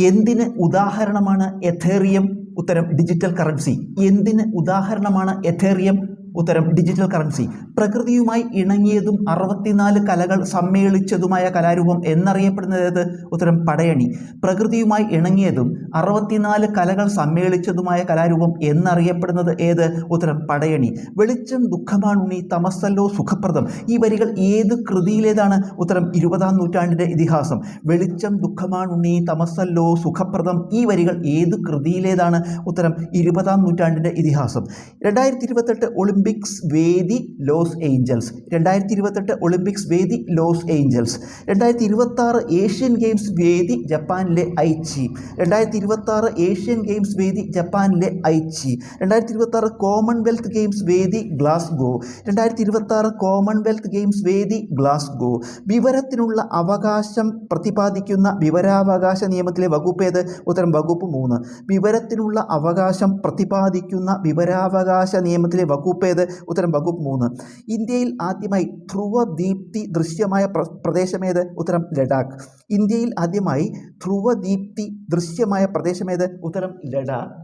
എന്തിന് ഉദാഹരണമാണ് എഥേറിയം ഉത്തരം ഡിജിറ്റൽ കറൻസി എന്തിന് ഉദാഹരണമാണ് എഥേറിയം ഉത്തരം ഡിജിറ്റൽ കറൻസി പ്രകൃതിയുമായി ഇണങ്ങിയതും അറുപത്തിനാല് കലകൾ സമ്മേളിച്ചതുമായ കലാരൂപം എന്നറിയപ്പെടുന്നത് ഉത്തരം പടയണി. പ്രകൃതിയുമായി ഇണങ്ങിയതും അറുപത്തിനാല് കലകൾ സമ്മേളിച്ചതുമായ കലാരൂപം എന്നറിയപ്പെടുന്നത് ഏത്? ഉത്തരം പടയണി. വെളിച്ചം ദുഃഖമാണുണി തമസല്ലോ സുഖപ്രദം. ഈ വരികൾ ഏത് കൃതിയിലേതാണ്? ഉത്തരം ഇരുപതാം നൂറ്റാണ്ടിന്റെ ഇതിഹാസം. വെളിച്ചം ദുഃഖമാണുണി തമസല്ലോ സുഖപ്രദം. ഈ വരികൾ ഏത് കൃതിയിലേതാണ്? ഉത്തരം ഇരുപതാം നൂറ്റാണ്ടിന്റെ ഇതിഹാസം. രണ്ടായിരത്തി ഇരുപത്തെട്ട് ഒളിമ്പിക്സ് വേദി ലോസ് ഏഞ്ചൽസ് രണ്ടായിരത്തി ഇരുപത്തെട്ട് ഒളിമ്പിക്സ് വേദി ലോസ് ഏഞ്ചൽസ് രണ്ടായിരത്തി ഇരുപത്താറ് ഏഷ്യൻ ഗെയിംസ് വേദി ജപ്പാനിലെ ഐച്ചി. രണ്ടായിരത്തി ഇരുപത്താറ് ഏഷ്യൻ ഗെയിംസ് വേദി ജപ്പാനിലെ ഐച്ചി. രണ്ടായിരത്തി ഇരുപത്താറ് കോമൺവെൽത്ത് ഗെയിംസ് വേദി ഗ്ലാസ്ഗോ. രണ്ടായിരത്തി ഇരുപത്താറ് കോമൺവെൽത്ത് ഗെയിംസ് വേദി ഗ്ലാസ്ഗോ. വിവരത്തിനുള്ള അവകാശം പ്രതിപാദിക്കുന്ന വിവരാവകാശ നിയമത്തിലെ വകുപ്പ് ഏത്? ഉത്തരം വകുപ്പ് മൂന്ന്. വിവരത്തിനുള്ള അവകാശം പ്രതിപാദിക്കുന്ന വിവരാവകാശ നിയമത്തിലെ വകുപ്പ് ഏത് ഉത്തരം വകുപ്പ് മൂന്ന്. ഇന്ത്യയിൽ ആദ്യമായി ധ്രുവദീപ്തി ദൃശ്യമായ പ്ര പ്രദേശമേത്? ഉത്തരം ലഡാക്ക്. ഇന്ത്യയിൽ ആദ്യമായി ധ്രുവദീപ്തി ദൃശ്യമായ പ്രദേശമേത്? ഉത്തരം ലഡാക്ക്.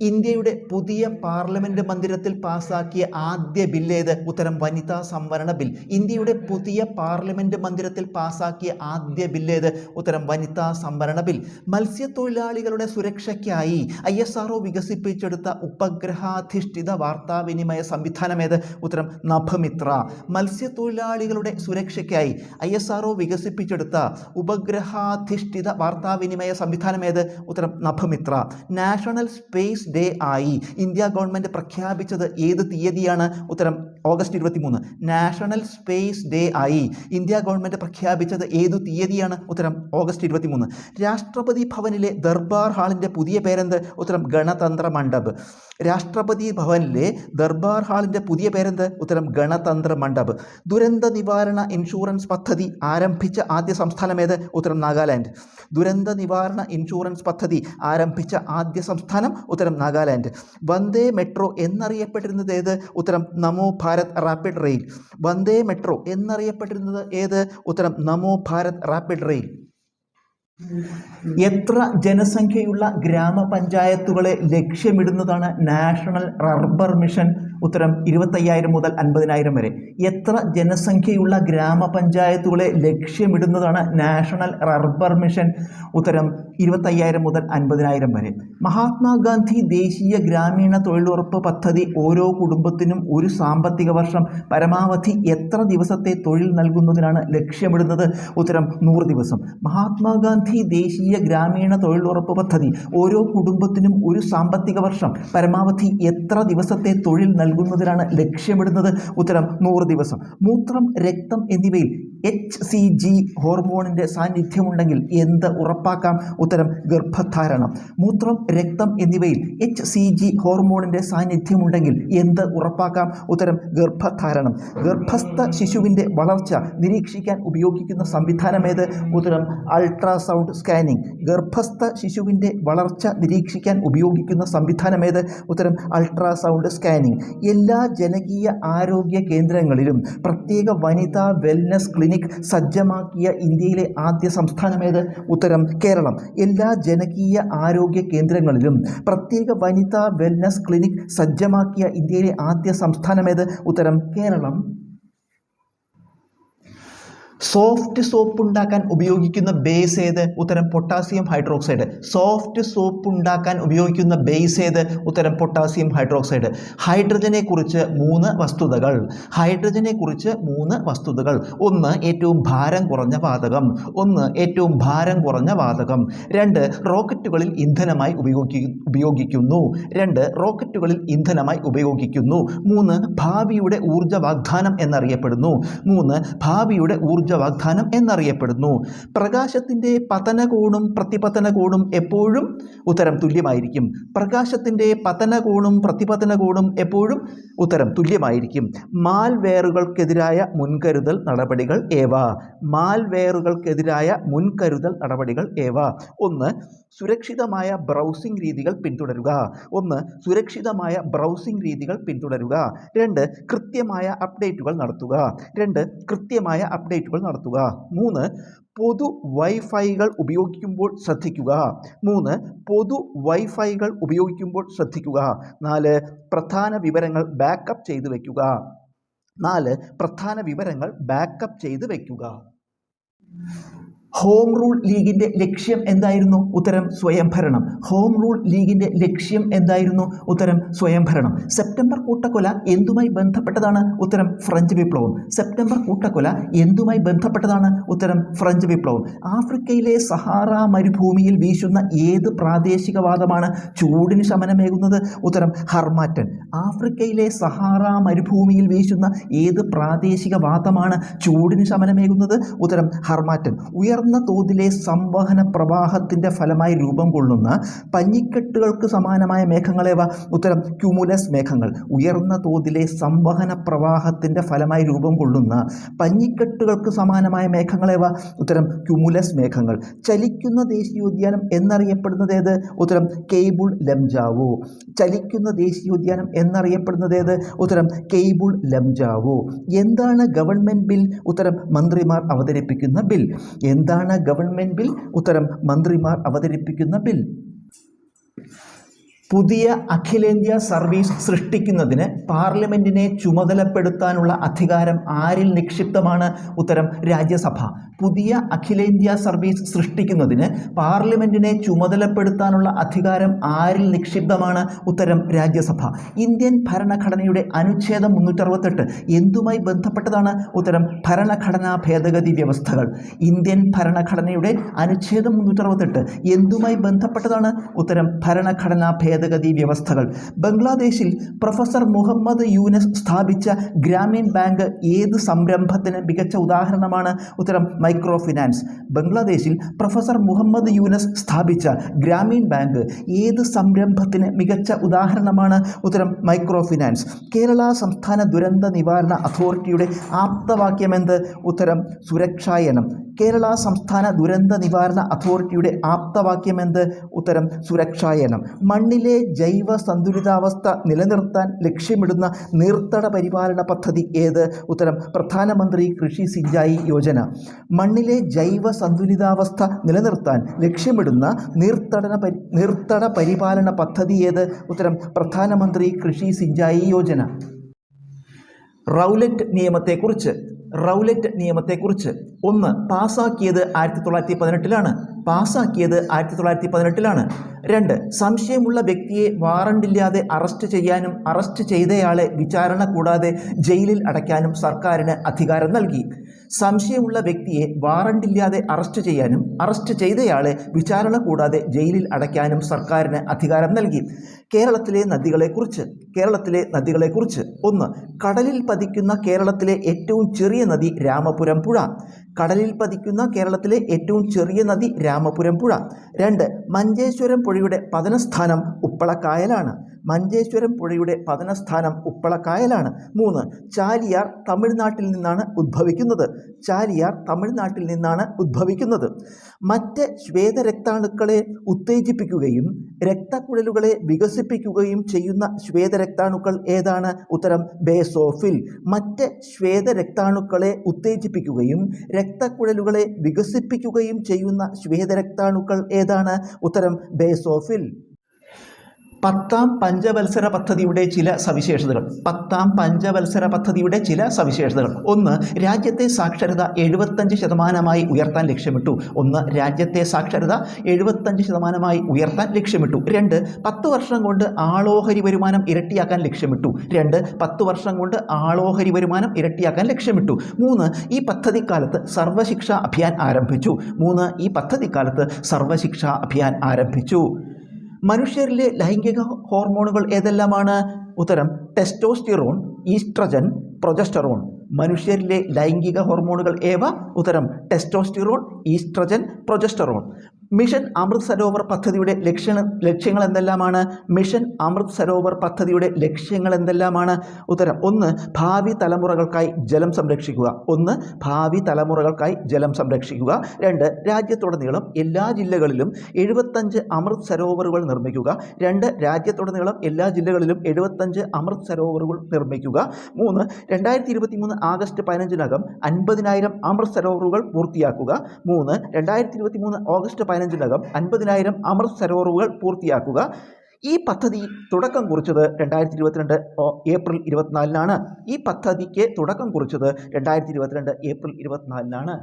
ഇന്ത്യയുടെ പുതിയ പാർലമെന്റ് മന്ദിരത്തിൽ പാസാക്കിയ ആദ്യ ബില്ല് ഏത്? ഉത്തരം വനിതാ സംവരണ ബിൽ. ഇന്ത്യയുടെ പുതിയ പാർലമെന്റ് മന്ദിരത്തിൽ പാസാക്കിയ ആദ്യ ബില്ല് ഏത്? ഉത്തരം വനിതാ സംവരണ ബിൽ. മത്സ്യത്തൊഴിലാളികളുടെ സുരക്ഷയ്ക്കായി ഐ എസ് ആർ വികസിപ്പിച്ചെടുത്ത ഉപഗ്രഹാധിഷ്ഠിത വാർത്താവിനിമയ സംവിധാനം ഏത്? ഉത്തരം നഭമിത്ര. മത്സ്യത്തൊഴിലാളികളുടെ സുരക്ഷയ്ക്കായി ഐ എസ് ആർ വികസിപ്പിച്ചെടുത്ത ഉപഗ്രഹാധിഷ്ഠിത വാർത്താവിനിമയ സംവിധാനം ഏത്? ഉത്തരം നഭമിത്ര. നാഷണൽ സ്പേസ് ഡേ ആയി. ഇന്ത്യ ഗവൺമെന്റ് പ്രഖ്യാപിച്ചത് ഏത് തീയതിയാണ്? ഉത്തരം ഓഗസ്റ്റ് ഇരുപത്തി മൂന്ന് നാഷണൽ സ്പേസ് ഡേ ആയി. ഇന്ത്യ ഗവൺമെന്റ് പ്രഖ്യാപിച്ചത് ഏതു തീയതിയാണ്? ഉത്തരം ഓഗസ്റ്റ് ഇരുപത്തി മൂന്ന് രാഷ്ട്രപതി ഭവനിലെ ദർബാർ ഹാളിന്റെ പുതിയ പേരെന്ത്? ഉത്തരം ഗണതന്ത്ര മണ്ഡപ്. രാഷ്ട്രപതി ഭവനിലെ ദർബാർ ഹാളിന്റെ പുതിയ പേരെന്ത്? ഉത്തരം ഗണതന്ത്ര മണ്ഡപ്. ദുരന്ത നിവാരണ ഇൻഷുറൻസ് പദ്ധതി ആരംഭിച്ച ആദ്യ സംസ്ഥാനം ഏത്? ഉത്തരം നാഗാലാൻഡ്. ദുരന്ത നിവാരണ ഇൻഷുറൻസ് പദ്ധതി ആരംഭിച്ച ആദ്യ സംസ്ഥാനം? ഉത്തരം നാഗാലാൻഡ്. വന്ദേ മെട്രോ എന്നറിയപ്പെട്ടിരുന്നത് ഏത്? ഉത്തരം Namo Bharat rapid rail. Vande metro എന്നറിയപ്പെട്ടിരുന്നത് ഏത്? ഉത്തരം നമോ ഭാരത് റാപ്പിഡ് റെയിൽ. എത്ര ജനസംഖ്യയുള്ള ഗ്രാമപഞ്ചായത്തുകളെ ലക്ഷ്യമിടുന്നതാണ് നാഷണൽ റബ്ബർ മിഷൻ? ഉത്തരം ഇരുപത്തയ്യായിരം മുതൽ അൻപതിനായിരം വരെ. എത്ര ജനസംഖ്യയുള്ള ഗ്രാമപഞ്ചായത്തുകളെ ലക്ഷ്യമിടുന്നതാണ് നാഷണൽ റബ്ബർ മിഷൻ? ഉത്തരം ഇരുപത്തയ്യായിരം മുതൽ അൻപതിനായിരം വരെ. മഹാത്മാഗാന്ധി ദേശീയ ഗ്രാമീണ തൊഴിലുറപ്പ് പദ്ധതി ഓരോ കുടുംബത്തിനും ഒരു സാമ്പത്തിക വർഷം. പരമാവധി എത്ര ദിവസത്തെ തൊഴിൽ നൽകുന്നതിനാണ് ലക്ഷ്യമിടുന്നത്? ഉത്തരം നൂറ് ദിവസം. മഹാത്മാഗാന്ധി ദേശീയ ഗ്രാമീണ തൊഴിലുറപ്പ് പദ്ധതി. ഓരോ കുടുംബത്തിനും ഒരു സാമ്പത്തിക വർഷം. പരമാവധി എത്ര ദിവസത്തെ തൊഴിൽ നൽകുന്നതിനാണ് ലക്ഷ്യമിടുന്നത്? ഉത്തരം നൂറ് ദിവസം. മൂത്രം രക്തം എന്നിവയിൽ എച്ച് സി ജി ഹോർമോണിന്റെ സാന്നിധ്യമുണ്ടെങ്കിൽ എന്ത് ഉറപ്പാക്കാം? ഉത്തരം ഗർഭധാരണം. മൂത്രം രക്തം എന്നിവയിൽ എച്ച് സി ജി ഹോർമോണിന്റെ സാന്നിധ്യമുണ്ടെങ്കിൽ എന്ത് ഉറപ്പാക്കാം? ഉത്തരം ഗർഭധാരണം. ഗർഭസ്ഥ ശിശുവിന്റെ വളർച്ച നിരീക്ഷിക്കാൻ ഉപയോഗിക്കുന്ന സംവിധാനം സംവിധാനമേത് ഉത്തരം അൾട്രാസൗണ്ട് സ്കാനിംഗ് ഗർഭസ്ഥ ശിശുവിന്റെ വളർച്ച നിരീക്ഷിക്കാൻ ഉപയോഗിക്കുന്ന സംവിധാനം സംവിധാനമേത് ഉത്തരം അൾട്രാസൗണ്ട് സ്കാനിംഗ് എല്ലാ ജനകീയ ആരോഗ്യ കേന്ദ്രങ്ങളിലും പ്രത്യേക വനിതാ വെൽനസ് ക്ലിനിക് സജ്ജമാക്കിയ ഇന്ത്യയിലെ ആദ്യ സംസ്ഥാനമേത് ഉത്തരം കേരളം. എല്ലാ ജനകീയ ആരോഗ്യ കേന്ദ്രങ്ങളിലും പ്രത്യേക വനിതാ വെൽനസ് ക്ലിനിക് സജ്ജമാക്കിയ ഇന്ത്യയിലെ ആദ്യ സംസ്ഥാനമേത് ഉത്തരം കേരളം. സോഫ്റ്റ് സോപ്പ് ഉണ്ടാക്കാൻ ഉപയോഗിക്കുന്ന ബേസ് ഏത്? ഉത്തരം പൊട്ടാസ്യം ഹൈഡ്രോക്സൈഡ് സോഫ്റ്റ് സോപ്പ് ഉണ്ടാക്കാൻ ഉപയോഗിക്കുന്ന ബേസ് ഏത്? ഉത്തരം പൊട്ടാസ്യം ഹൈഡ്രോക്സൈഡ് ഹൈഡ്രജനെ കുറിച്ച് മൂന്ന് വസ്തുതകൾ. ഹൈഡ്രജനെ കുറിച്ച് മൂന്ന് വസ്തുതകൾ. ഒന്ന് ഏറ്റവും ഭാരം കുറഞ്ഞ വാതകം. ഒന്ന് ഏറ്റവും ഭാരം കുറഞ്ഞ വാതകം. രണ്ട് റോക്കറ്റുകളിൽ ഇന്ധനമായി ഉപയോഗി ഉപയോഗിക്കുന്നു. രണ്ട് റോക്കറ്റുകളിൽ ഇന്ധനമായി ഉപയോഗിക്കുന്നു. മൂന്ന് ഭാവിയുടെ ഊർജ വാഗ്ദാനം എന്നറിയപ്പെടുന്നു. മൂന്ന് ഭാവിയുടെ ഊർജ വാഗ്ദാനം എന്നറിയപ്പെടുന്നു. പ്രകാശത്തിന്റെ പതനകോണും പ്രതിപതന കോണും എപ്പോഴും ഉത്തരം തുല്യമായിരിക്കും. പ്രകാശത്തിന്റെ പതനകോണും പ്രതിപതന കോണും എപ്പോഴും ഉത്തരം തുല്യമായിരിക്കും. മാൽവെയറുകൾക്കെതിരായ മുൻകരുതൽ നടപടികൾ ഏവ? മാൽവെയറുകൾക്കെതിരായ മുൻകരുതൽ നടപടികൾ ഏവ? ഒന്ന് സുരക്ഷിതമായ ബ്രൗസിംഗ് രീതികൾ പിന്തുടരുക. ഒന്ന് സുരക്ഷിതമായ ബ്രൗസിംഗ് രീതികൾ പിന്തുടരുക. രണ്ട് കൃത്യമായ അപ്ഡേറ്റുകൾ നടത്തുക. രണ്ട് കൃത്യമായ അപ്ഡേറ്റുകൾ നടത്തുക. മൂന്ന് പൊതു വൈഫൈകൾ ഉപയോഗിക്കുമ്പോൾ ശ്രദ്ധിക്കുക. മൂന്ന് പൊതു വൈഫൈകൾ ഉപയോഗിക്കുമ്പോൾ ശ്രദ്ധിക്കുക. നാല് പ്രധാന വിവരങ്ങൾ ബാക്കപ്പ് ചെയ്തു വയ്ക്കുക നാല് പ്രധാന വിവരങ്ങൾ ബാക്കപ്പ് ചെയ്ത് വയ്ക്കുക ഹോം റൂൾ ലീഗിന്റെ ലക്ഷ്യം എന്തായിരുന്നു? ഉത്തരം സ്വയംഭരണം ഹോം റൂൾ ലീഗിന്റെ ലക്ഷ്യം എന്തായിരുന്നു? ഉത്തരം സ്വയംഭരണം സെപ്റ്റംബർ കൂട്ടക്കൊല എന്തുമായി ബന്ധപ്പെട്ടതാണ്? ഉത്തരം ഫ്രഞ്ച് വിപ്ലവം. സെപ്റ്റംബർ കൂട്ടക്കൊല എന്തുമായി ബന്ധപ്പെട്ടതാണ്? ഉത്തരം ഫ്രഞ്ച് വിപ്ലവം. ആഫ്രിക്കയിലെ സഹാറ മരുഭൂമിയിൽ വീശുന്ന ഏത് പ്രാദേശികവാദമാണ് ചൂടിന് ശമനമേകുന്നത്? ഉത്തരം ഹർമാറ്റൻ. ആഫ്രിക്കയിലെ സഹാറ മരുഭൂമിയിൽ വീശുന്ന ഏത് പ്രാദേശികവാദമാണ് ചൂടിന് ശമനമേകുന്നത്? ഉത്തരം ഹർമാറ്റൻ. ഉയർന്ന തോതിലെ സംവഹന പ്രവാഹത്തിന്റെ ഫലമായി രൂപം കൊള്ളുന്ന പഞ്ഞിക്കെട്ടുകൾക്ക് സമാനമായ മേഘങ്ങളേവ ഉത്തരം ക്യുമുലസ് മേഘങ്ങൾ. ഉയർന്ന തോതിലെ സംവഹന പ്രവാഹത്തിന്റെ ഫലമായി രൂപം കൊള്ളുന്ന പഞ്ഞിക്കെട്ടുകൾക്ക് സമാനമായ മേഘങ്ങളേവ ഉത്തരം ക്യുമുലസ് മേഘങ്ങൾ. ചലിക്കുന്ന ദേശീയോദ്യാനം എന്നറിയപ്പെടുന്നത് ഏത്? ഉത്തരം കെയ്ബുൾ ലംജാവോ. ചലിക്കുന്ന ദേശീയോദ്യാനം എന്നറിയപ്പെടുന്നത് ഏത്? ഉത്തരം കെയ്ബുൾ ലംജാവോ. എന്താണ് ഗവൺമെന്റ് ബിൽ? ഉത്തരം മന്ത്രിമാർ അവതരിപ്പിക്കുന്ന ബിൽ. എന്താണ് ഗവൺമെന്റ് ബിൽ ഉത്തരം മന്ത്രിമാർ അവതരിപ്പിക്കുന്ന ബിൽ. പുതിയ അഖിലേന്ത്യാ സർവീസ് സൃഷ്ടിക്കുന്നതിന് പാർലമെന്റിനെ ചുമതലപ്പെടുത്താനുള്ള അധികാരം ആരിൽ നിക്ഷിപ്തമാണ് ഉത്തരം രാജ്യസഭ. പുതിയ അഖിലേന്ത്യാ സർവീസ് സൃഷ്ടിക്കുന്നതിന് പാർലമെന്റിനെ ചുമതലപ്പെടുത്താനുള്ള അധികാരം ആരിൽ നിക്ഷിപ്തമാണ് ഉത്തരം രാജ്യസഭ. ഇന്ത്യൻ ഭരണഘടനയുടെ അനുച്ഛേദം മുന്നൂറ്ററുപത്തെട്ട് എന്തുമായി ബന്ധപ്പെട്ടതാണ് ഉത്തരം ഭരണഘടനാ ഭേദഗതി വ്യവസ്ഥകൾ? ഇന്ത്യൻ ഭരണഘടനയുടെ അനുച്ഛേദം മുന്നൂറ്ററുപത്തെട്ട് എന്തുമായി ബന്ധപ്പെട്ടതാണ് ഉത്തരം ഭരണഘടനാ ഭേദഗതി വ്യവസ്ഥകൾ ബംഗ്ലാദേശിൽ പ്രൊഫസർ മുഹമ്മദ് യൂനസ് സ്ഥാപിച്ച ഗ്രാമീൺ ബാങ്ക് ഏത് സംരംഭത്തിന് മികച്ച ഉദാഹരണമാണ്? ഉത്തരം മൈക്രോ ഫിനാൻസ് ബംഗ്ലാദേശിൽ പ്രൊഫസർ മുഹമ്മദ് യൂനസ് സ്ഥാപിച്ച ഗ്രാമീൺ ബാങ്ക് ഏത് സംരംഭത്തിന് മികച്ച ഉദാഹരണമാണ്? ഉത്തരം മൈക്രോ ഫിനാൻസ് കേരള സംസ്ഥാന ദുരന്ത നിവാരണ അതോറിറ്റിയുടെ ആപ്തവാക്യമെന്ത്? ഉത്തരം സുരക്ഷായനം. കേരള സംസ്ഥാന ദുരന്ത നിവാരണ അതോറിറ്റിയുടെ ആപ്തവാക്യമെന്ത്? ഉത്തരം സുരക്ഷായനം. മണ്ണിലെ ജൈവ സന്തുലിതാവസ്ഥ നിലനിർത്താൻ ലക്ഷ്യമിടുന്ന നീർത്തട പരിപാലന പദ്ധതി ഏത്? ഉത്തരം പ്രധാനമന്ത്രി കൃഷി സിഞ്ചായി യോജന. മണ്ണിലെ ജൈവ സന്തുലിതാവസ്ഥ നിലനിർത്താൻ ലക്ഷ്യമിടുന്ന നീർത്തടന നീർത്തട പരിപാലന പദ്ധതി ഏത്? ഉത്തരം പ്രധാനമന്ത്രി കൃഷി സിഞ്ചായി യോജന. റൗലറ്റ് നിയമത്തെക്കുറിച്ച് റൗലറ്റ് നിയമത്തെക്കുറിച്ച് ഒന്ന് പാസാക്കിയത് ആയിരത്തി തൊള്ളായിരത്തി പതിനെട്ടിലാണ് പാസാക്കിയത് ആയിരത്തി തൊള്ളായിരത്തി പതിനെട്ടിലാണ് രണ്ട് സംശയമുള്ള വ്യക്തിയെ വാറണ്ടില്ലാതെ അറസ്റ്റ് ചെയ്യാനും അറസ്റ്റ് ചെയ്തയാളെ വിചാരണ കൂടാതെ ജയിലിൽ അടയ്ക്കാനും സർക്കാരിന് അധികാരം നൽകി. സംശയമുള്ള വ്യക്തിയെ വാറണ്ടില്ലാതെ അറസ്റ്റ് ചെയ്യാനും അറസ്റ്റ് ചെയ്തയാളെ വിചാരണ കൂടാതെ ജയിലിൽ അടയ്ക്കാനും സർക്കാരിന് അധികാരം നൽകി. കേരളത്തിലെ നദികളെക്കുറിച്ച് കേരളത്തിലെ നദികളെക്കുറിച്ച്. ഒന്ന് കടലിൽ പതിക്കുന്ന കേരളത്തിലെ ഏറ്റവും ചെറിയ നദി രാമപുരം പുഴ. കടലിൽ പതിക്കുന്ന കേരളത്തിലെ ഏറ്റവും ചെറിയ നദി രാമപുരം പുഴ. രണ്ട് മഞ്ചേശ്വരം പുഴയുടെ പതനസ്ഥാനം ഉപ്പളക്കായലാണ്. മഞ്ചേശ്വരം പുഴയുടെ പതനസ്ഥാനം ഉപ്പളക്കായലാണ്. മൂന്ന് ചാലിയാർ തമിഴ്നാട്ടിൽ നിന്നാണ് ഉദ്ഭവിക്കുന്നത് ചാലിയാർ തമിഴ്നാട്ടിൽ നിന്നാണ് ഉദ്ഭവിക്കുന്നത് മറ്റ് ശ്വേതരക്താണുക്കളെ ഉത്തേജിപ്പിക്കുകയും രക്തക്കുഴലുകളെ വികസിപ്പിക്കുകയും ചെയ്യുന്ന ശ്വേതരക്താണുക്കൾ ഏതാണ്? ഉത്തരം ബേസോഫിൽ. മറ്റ് ശ്വേതരക്താണുക്കളെ ഉത്തേജിപ്പിക്കുകയും രക്തക്കുഴലുകളെ വികസിപ്പിക്കുകയും ചെയ്യുന്ന ശ്വേതരക്താണുക്കൾ ഏതാണ്? ഉത്തരം ബേസോഫിൽ. പത്താം പഞ്ചവത്സര പദ്ധതിയുടെ ചില സവിശേഷതകൾ. പത്താം പഞ്ചവത്സര പദ്ധതിയുടെ ചില സവിശേഷതകൾ. ഒന്ന് രാജ്യത്തെ സാക്ഷരത എഴുപത്തഞ്ച് ശതമാനമായി ഉയർത്താൻ ലക്ഷ്യമിട്ടു. ഒന്ന് രാജ്യത്തെ സാക്ഷരത എഴുപത്തഞ്ച് ശതമാനമായി ഉയർത്താൻ ലക്ഷ്യമിട്ടു. രണ്ട് പത്ത് വർഷം കൊണ്ട് ആളോഹരി വരുമാനം ഇരട്ടിയാക്കാൻ ലക്ഷ്യമിട്ടു. രണ്ട് പത്ത് വർഷം കൊണ്ട് ആളോഹരി വരുമാനം ഇരട്ടിയാക്കാൻ ലക്ഷ്യമിട്ടു. മൂന്ന് ഈ പദ്ധതിക്കാലത്ത് സർവശിക്ഷ അഭിയാൻ ആരംഭിച്ചു. മൂന്ന് ഈ പദ്ധതിക്കാലത്ത് സർവശിക്ഷ അഭിയാൻ ആരംഭിച്ചു. മനുഷ്യരിലെ ലൈംഗിക ഹോർമോണുകൾ ഏതെല്ലാമാണ്? ഉത്തരം ടെസ്റ്റോസ്റ്റിറോൺ ഈസ്ട്രജൻ പ്രൊജസ്റ്ററോൺ മനുഷ്യരിലെ ലൈംഗിക ഹോർമോണുകൾ ഏവ? ഉത്തരം testosterone oestrogen progesterone mission Amrit Sarovar പദ്ധതിയുടെ ലക്ഷ്യ ലക്ഷ്യങ്ങൾ എന്തെല്ലാമാണ് മിഷൻ അമൃത് സരോവർ പദ്ധതിയുടെ ലക്ഷ്യങ്ങൾ എന്തെല്ലാമാണ് ഉത്തരം ഒന്ന് ഭാവി തലമുറകൾക്കായി ജലം സംരക്ഷിക്കുക. ഒന്ന് ഭാവി തലമുറകൾക്കായി ജലം സംരക്ഷിക്കുക. രണ്ട് രാജ്യത്തുടനീളം എല്ലാ ജില്ലകളിലും എഴുപത്തഞ്ച് അമൃത് സരോവറുകൾ നിർമ്മിക്കുക. രണ്ട് രാജ്യത്തുടനീളം എല്ലാ ജില്ലകളിലും എഴുപത്തഞ്ച് അമൃത് സരോവറുകൾ നിർമ്മിക്കുക. മൂന്ന് രണ്ടായിരത്തി ഇരുപത്തി മൂന്ന് ആഗസ്റ്റ് പതിനഞ്ചിനകം അൻപതിനായിരം അമൃത് സരോവറുകൾ പൂർത്തിയാക്കുക. മൂന്ന് രണ്ടായിരത്തി ഇരുപത്തി മൂന്ന് ഓഗസ്റ്റ് പതിനഞ്ചിനകം അൻപതിനായിരം അമൃത് സരോവറുകൾ പൂർത്തിയാക്കുക. ഈ പദ്ധതി തുടക്കം കുറിച്ചത് രണ്ടായിരത്തി ഇരുപത്തിരണ്ട് ഏപ്രിൽ ഇരുപത്തിനാലിനാണ്. ഈ പദ്ധതിക്ക് തുടക്കം കുറിച്ചത് രണ്ടായിരത്തി ഇരുപത്തിരണ്ട് ഏപ്രിൽ ഇരുപത്തിനാലിനാണ്.